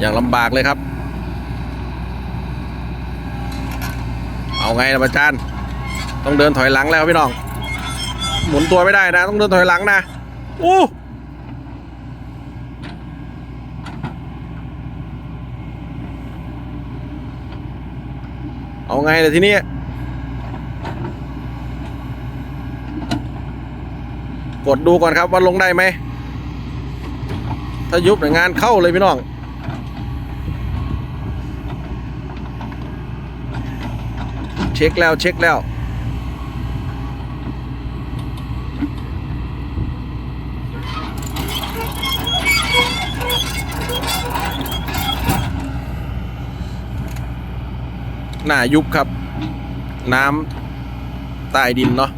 อย่างลำบากเลยครับ เอาไงนะอาจารย์ ต้องเดินถอยหลังแล้วพี่น้อง หมุนตัวไม่ได้นะ ต้องเดินถอยหลังนะอู้เอาไงเลยทีนี้กดดูก่อนครับว่าลงได้ไหม ถ้ายุบเนี่ยงานเข้าเลยพี่น้องเช็คแล้วเช็คแล้วหน้ายุบครับ น้ำใต้ดินเนาะ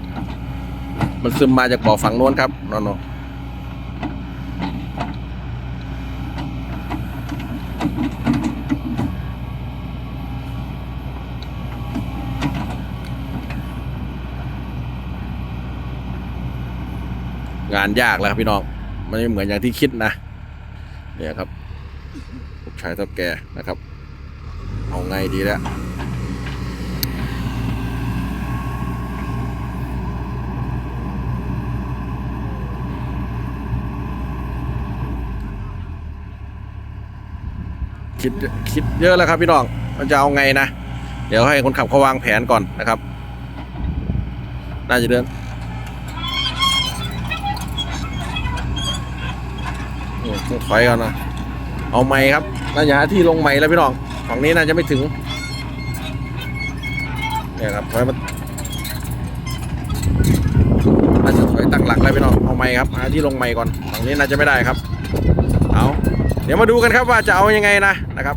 มันซึมมาจากบ่อฝั่งโน้นครับนอน งานยากแล้วครับพี่น้อง มันไม่เหมือนอย่างที่คิดนะ เนี่ยครับลูกชายเท่าแก่นะครับ เอาไงดีแล้ว คิดคิดเยอะแล้วครับพี่น้องมันจะเอาไงนะ เดี๋ยวให้คนขับเขาวางแผนก่อนนะครับ น่าจะเดินต้องถอยก่อนนะ เอาไม้ครับ น่าจะหาที่ลงไม้แล้วพี่น้อง ฝั่งนี้น่าจะไม่ถึง เนี่ยครับถอยมาน่าจะถอยตั้งหลักแล้วพี่น้อง เอาไม้ครับ หาที่ลงไม้ก่อน ฝั่งนี้น่าจะไม่ได้ครับ เอา เดี๋ยวมาดูกันครับว่าจะเอายังไงนะนะครับ